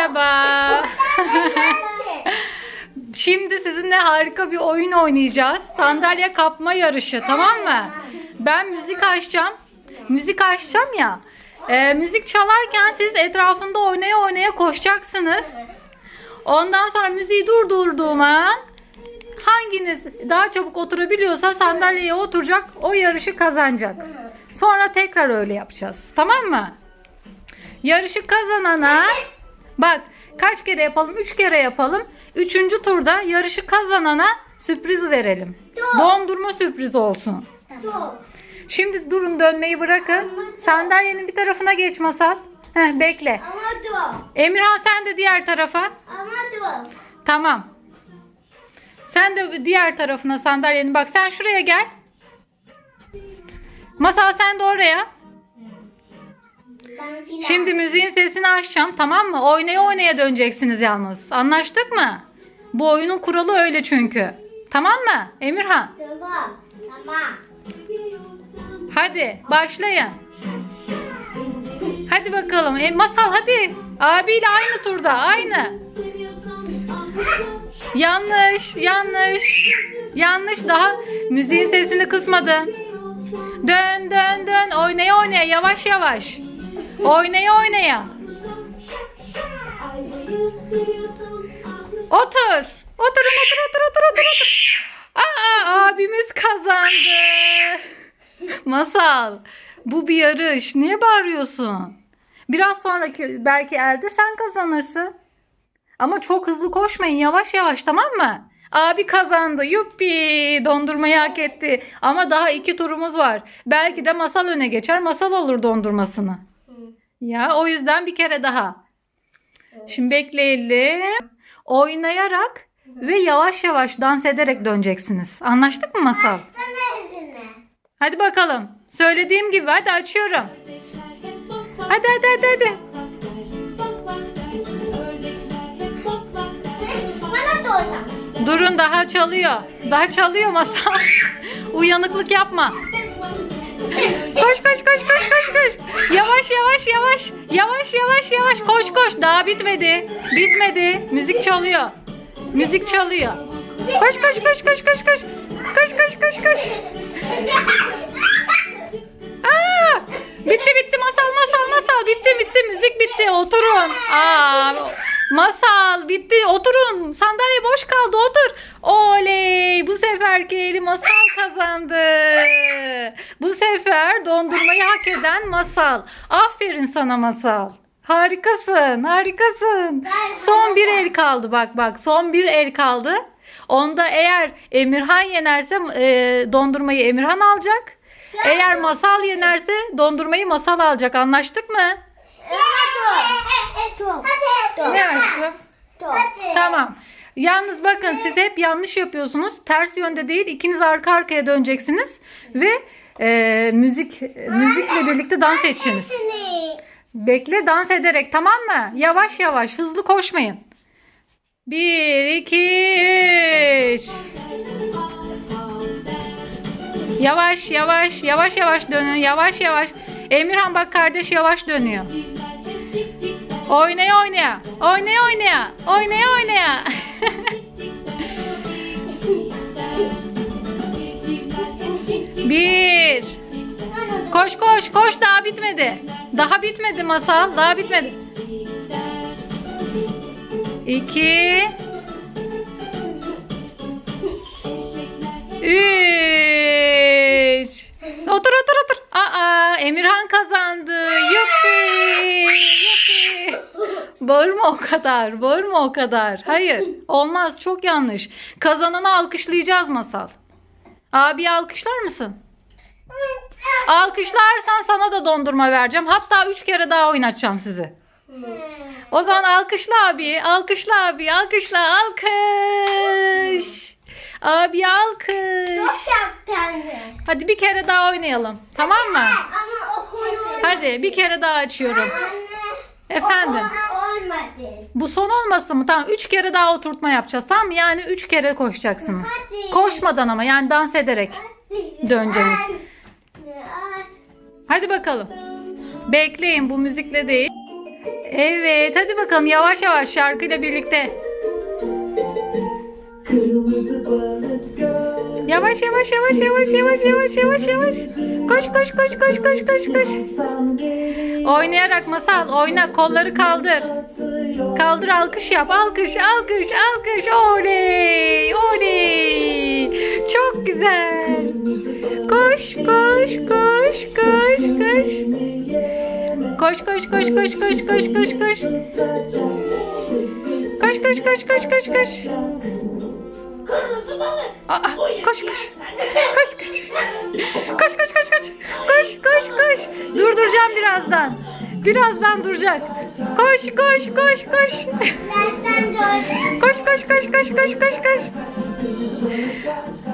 Merhaba. Şimdi sizinle harika bir oyun oynayacağız. Sandalye kapma yarışı tamam mı? Ben müzik açacağım. Müzik açacağım ya. Ee, müzik çalarken siz etrafında oynaya oynaya koşacaksınız. Ondan sonra müziği durdurduğum an hanginiz daha çabuk oturabiliyorsa sandalyeye oturacak o yarışı kazanacak. Sonra tekrar öyle yapacağız. Tamam mı? Yarışı kazanana bak kaç kere yapalım? Üç kere yapalım. Üçüncü turda yarışı kazanana sürpriz verelim. Dondurma sürprizi olsun. Şimdi durun dönmeyi bırakın. Sandalyenin bir tarafına geç masal. Heh, bekle. Ama dur. Emirhan sen de diğer tarafa. Ama dur. Tamam. Sen de diğer tarafına sandalyenin bak sen şuraya gel. Masal sen de oraya. Şimdi müziğin sesini açacağım tamam mı? Oynaya oynaya döneceksiniz yalnız. Anlaştık mı? Bu oyunun kuralı öyle çünkü. Tamam mı? Emirhan. Tamam. Tamam. Hadi başlayın. Hadi bakalım. E, masal hadi. Abiyle aynı turda. Aynı. Yanlış. Yanlış. Yanlış. Daha müziğin sesini kısmadım. Dön dön dön. Oynaya oynaya. Yavaş yavaş. Oynaya oynaya. Otur. Oturun otur otur otur otur otur. Aa abimiz kazandı. Masal. Bu bir yarış. Niye bağırıyorsun? Biraz sonraki belki elde sen kazanırsın. Ama çok hızlı koşmayın. Yavaş yavaş tamam mı? Abi kazandı. Yuppi. Dondurmayı hak etti. Ama daha iki turumuz var. Belki de masal öne geçer. Masal alır dondurmasını. Ya o yüzden bir kere daha. Şimdi bekleyelim. Oynayarak ve yavaş yavaş dans ederek döneceksiniz. Anlaştık mı masal? Hadi bakalım. Söylediğim gibi hadi açıyorum. Hadi hadi hadi hadi. Bana da. Durun daha çalıyor. Daha çalıyor masal. Uyanıklık yapma. Koş koş koş koş koş koş. Yavaş yavaş yavaş. Yavaş yavaş yavaş. Koş koş. Daha bitmedi. Bitmedi. Müzik çalıyor. Müzik çalıyor. Koş koş koş koş koş koş. Koş koş koş koş. Aa! Bitti bitti masal masal masal bitti bitti müzik bitti oturun. Aa, masal bitti oturun sandalye boş kaldı otur. Oley bu seferki eli masal kazandı. Hak eden masal. Aferin sana masal. Harikasın harikasın. Son bir el kaldı bak bak son bir el kaldı. Onda eğer Emirhan yenerse e, dondurmayı Emirhan alacak. Eğer masal yenerse dondurmayı masal alacak. Anlaştık mı? Ne aşkım? Tamam. Yalnız bakın siz hep yanlış yapıyorsunuz. Ters yönde değil. ikiniz arka arkaya döneceksiniz ve e, müzik müzikle birlikte dans edeceksiniz. Bekle dans ederek tamam mı? Yavaş yavaş hızlı koşmayın. Bir, iki, üç. Yavaş yavaş yavaş yavaş dönün yavaş yavaş. Emirhan bak kardeş yavaş dönüyor. Oynaya oynaya. Oynaya oynaya. Oynaya oynaya. Bir. Koş koş koş daha bitmedi. Daha bitmedi masal. Daha bitmedi. İki. Üç. Otur otur otur. Aa Emirhan kazandı. Yuppi. Yuppi. Bağırma o kadar. Bağırma o kadar. Hayır. Olmaz. Çok yanlış. Kazananı alkışlayacağız masal. Abi alkışlar mısın? Alkışlarsan sana da dondurma vereceğim. Hatta üç kere daha oynatacağım sizi. O zaman alkışla abi. Alkışla abi. Alkışla. Alkış. Abi alkış. Hadi bir kere daha oynayalım. Tamam mı? Hadi bir kere daha açıyorum. Efendim. Olmadı. Bu son olmasın mı? Tamam. Üç kere daha oturtma yapacağız. Tamam mı? Yani üç kere koşacaksınız. Hadi. Koşmadan ama yani dans ederek döneceğiniz. Hadi bakalım. Bekleyin bu müzikle değil. Evet hadi bakalım yavaş yavaş şarkıyla birlikte. Yavaş yavaş yavaş yavaş yavaş yavaş yavaş yavaş. Koş koş koş koş koş koş koş. Oynayarak masal oyna kolları kaldır. Kaldır alkış yap alkış alkış alkış oley oley. Çok güzel. Koş koş koş koş koş. Koş koş koş koş koş koş koş koş. Koş koş koş koş koş koş. Kırmızı balık. Aa, koş koş. Koş koş. Koş koş koş koş. Koş koş koş. Durduracağım birazdan. Birazdan duracak. Koş koş koş koş. Koş koş koş koş koş koş koş.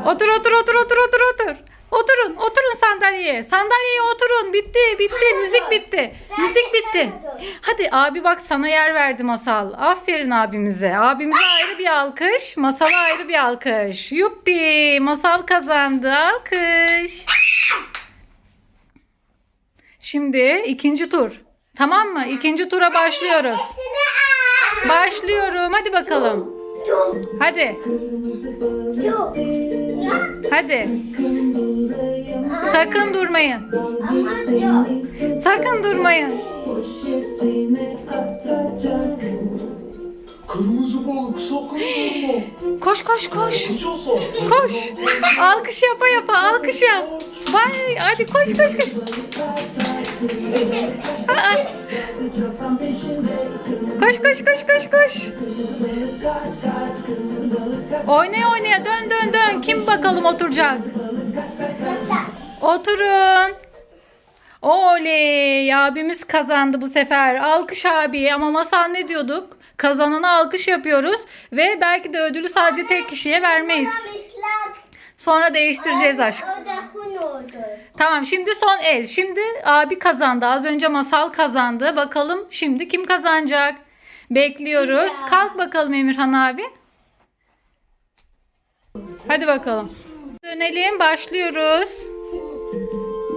Otur otur otur otur otur otur. Oturun oturun sandalyeye. Sandalyeye oturun. Bitti bitti. Müzik bitti. Müzik bitti. Hadi abi bak sana yer verdi masal. Aferin abimize. Abimize ayrı bir alkış. Masala ayrı bir alkış. Yuppi. Masal kazandı. Alkış. Şimdi ikinci tur. Tamam mı? İkinci tura başlıyoruz. Başlıyorum. Hadi bakalım. Hadi. Hadi. Sakın durmayın. Sakın durmayın. Kırmızı balık sakın durma. Koş koş koş. Koş. Alkış yapa yapa alkış yap. Vay hadi koş koş koş. Koş koş koş koş koş. Oynaya oynaya dön dön dön. Kim bakalım oturacak? Oturun. Oley abimiz kazandı bu sefer. Alkış abi ama masal ne diyorduk? Kazanana alkış yapıyoruz ve belki de ödülü sadece tek kişiye vermeyiz. Sonra değiştireceğiz aşk. O da hun oldu. Tamam şimdi son el. Şimdi abi kazandı. Az önce masal kazandı. Bakalım şimdi kim kazanacak? Bekliyoruz. Kalk bakalım Emirhan abi. Hadi bakalım. Dönelim başlıyoruz.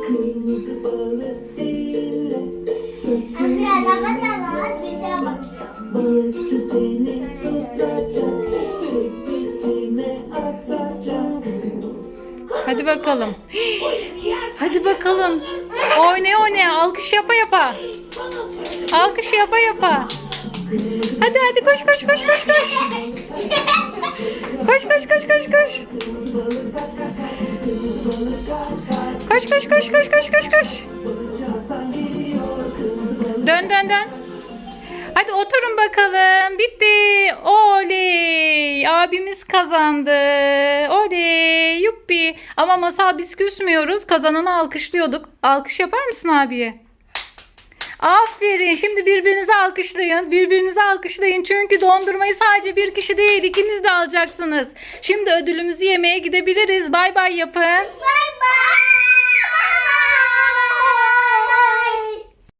Kırmızı balık bakalım. Hadi bakalım. Oynaya oynaya alkış yapa yapa. Alkış yapa yapa. Hadi hadi koş koş koş koş koş. Koş koş koş koş koş. Koş koş koş koş koş koş koş. Hadi oturun bakalım. Bitti. Oley. Abimiz kazandı. Oley. Yuppi. Ama masal biz küsmüyoruz. Kazananı alkışlıyorduk. Alkış yapar mısın abiye? Aferin. Şimdi birbirinizi alkışlayın. Birbirinizi alkışlayın. Çünkü dondurmayı sadece bir kişi değil ikiniz de alacaksınız. Şimdi ödülümüzü yemeye gidebiliriz. Bay bay yapın. Bye bye.